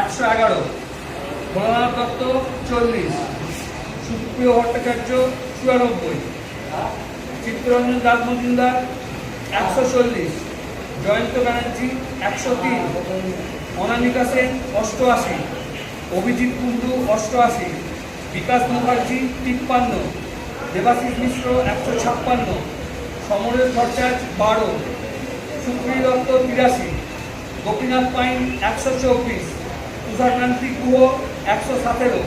একশো এগারো। ভোলানাথ দত্ত চল্লিশ। সুপ্রিয় ভট্টাচার্য চুরানব্বই চিত্তরঞ্জন দাস মজুমদার একশো চল্লিশ। জয়ন্ত ব্যানার্জি একশো তিন। অনামিকা সেন অষ্টআশি। অভিজিৎ কুণ্ডু অষ্টআশি। বিকাশ মুখার্জি তিপ্পান্ন। দেবাশিস মিশ্র একশো ছাপ্পান্ন। সমরেশ ভট্টাচার্য বারো। সুপ্রিয় দত্ত তিরাশি। গোপীনাথ পাইন একশো চব্বিশ। তুষারকান্তি গুহ একশো সতেরো,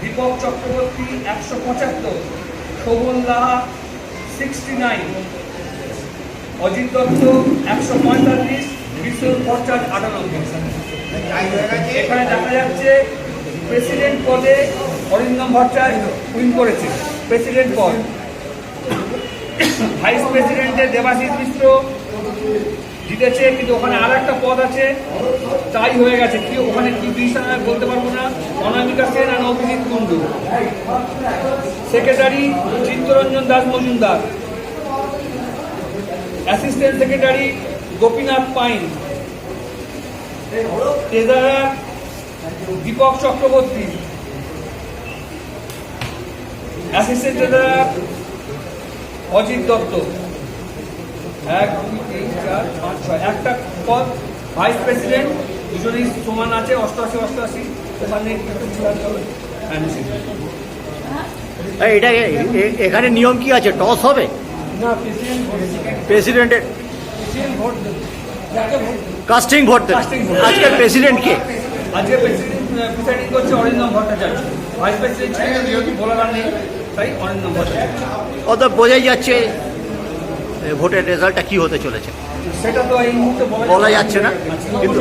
দীপক চক্রবর্তী একশো পঁচাত্তর, শোভন লাহা সিক্সটি নাইন অজিত দত্ত একশো পঁয়তাল্লিশ বিষ্ণু ভট্টাচার্য আটানব্বই। এখানে দেখা যাচ্ছে প্রেসিডেন্ট পদে অরিন্দম ভট্টাচার্য উইন করেছে, প্রেসিডেন্ট পদ। ভাইস প্রেসিডেন্টে দেবাশিস মিশ্র জিতেছে, কিন্তু ওখানে আর একটা পদ আছে। তাই হয়ে গেছে। কি, ওখানে কি ডিসিশন আমি বলতে পারব না। অনামিকা সেন আর Abhijit Kundu. Secretary Chittaranjan Das Majumdar. Assistant secretary Gopinath Pain. Treasurer Dipak Chakraborty. Assistant treasurer Ajit Dutta. এক দুই তিন চার পাঁচ ছয়। একটা পদ ভাইস প্রেসিডেন্ট দুজনেই সমান আছে অষ্টআশি অষ্টআশি। ওখানে হ্যাঁ এটা এখানে নিয়ম কি আছে? টস হবে? না প্রেসিডেন্টের কাস্টিং ভোট দেবে. আজকের প্রেসিডেন্ট কে? আজকে প্রেসিডেন্ট প্রিসাইডিং করছে অরিন্দম ভট্টাচার্য। ভাইস প্রেসিডেন্ট ছিলেন যেহেতু বলার নেই? তাই অরিন্দম ভট্টাচার্য। অত বোঝাই যাচ্ছে। ভোটের রেজাল্টটা কি হতে চলেছে? সেটা তো এই মুহূর্তে বলা যাচ্ছে না, কিন্তু